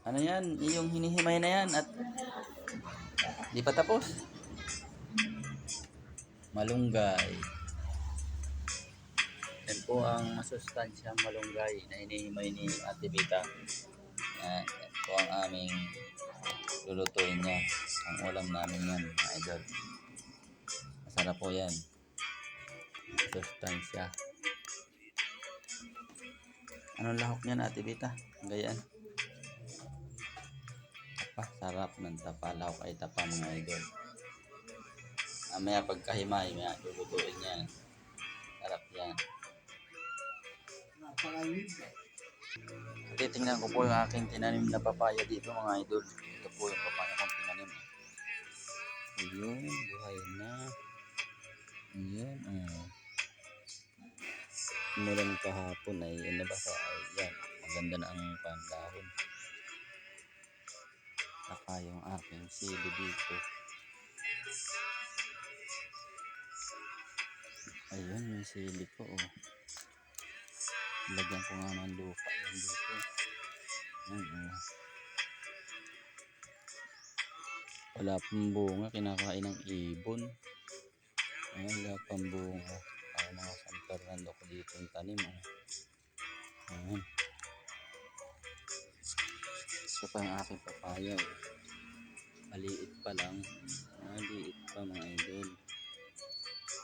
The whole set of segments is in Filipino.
Ano yan? Yung hinihimay na yan at di pa tapos. Malunggay. Yan po ang masustansyang malunggay na hinihimay ni Ate Vita. Yan, yan po ang aming lulutuin niya. Ang ulam namin yan, mga idol. Masarap po yan. Masustansya. Anong lahok niyan, Ate Vita? Gayaan. Tapa, sarap ng tapa. Lahok ay tapa, mga idol. Mamaya pagkahimay, maya lulutuin yan. Sarap yan. Titingnan ko po yung aking tinanim na papaya dito mga idol. Ito po yung papaya kong tinanim. Ayun, buhay na. Ayun, oh. Umulan kahapon ay nabasa ay yan. Maganda na ang pandahon. Saka yung aking sili dito. Ayun, yung sili ko oh. Lagyan ko nga ng lupa yan dito. Ayun, oh. Wala pang bunga, kinakain ng ibon. Ayun, wala pang bunga. Para mga San Fernando ko dito yung tanim. Oh. Ito pa yung aking papaya. Maliit pa lang. Maliit pa mga idol.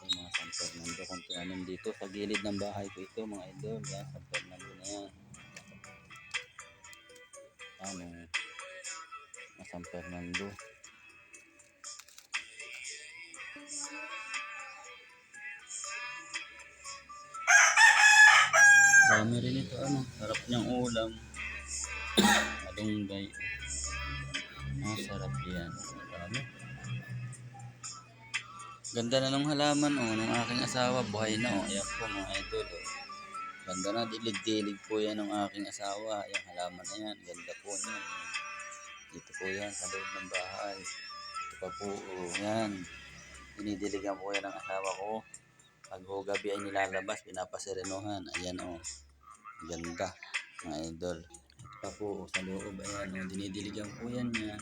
Yung mga San Fernando kung tinanim dito sa gilid ng bahay ko ito mga idol. Yan, San Fernando na yan. Ano, mga San Fernando. Dami rin ito ano, sarap niyang ulam. Malunggay. Ah, sarap yan. Dami. Ganda na ng halaman oh, ng aking asawa, buhay na oh. Ayan po mga idol oh. Ganda na, dilig-dilig po yan ng aking asawa. Ayan, halaman na yan. Ganda po niyan. Dito po yan, sa loob ng bahay. Ito pa po, oh, yan. Dinidiligan po yan ng asawa ko. Pag ho gabi ay nilalabas, pinapasirenuhan. Ayan oh. Ganda, mga idol. Pa po, oh, sa loob, ayan oh. Dinidiligan po yan niya.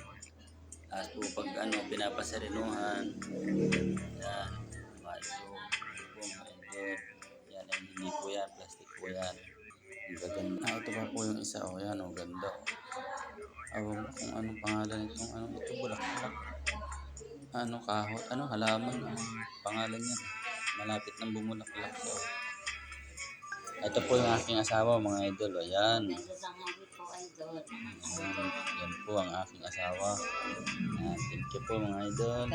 Tapos po pag ano, pinapasarinuhan, yan, mga ito, ito po mga idol. Yan ay hindi po yan, plastic po yan. Ang gaganda. Ah, ito pa po yung isa, oh, yan, oh, ganda. Oh. Awang kung anong pangalan itong ano, ito, bulaklak. Ano, kahot, ano, halaman, ang pangalan yan. Malapit ng bumulaklak siya. Ito po yung aking asawa, mga idol. Ayan. Ayan, yan po ang aking asawa. Ayan, thank you po mga idol.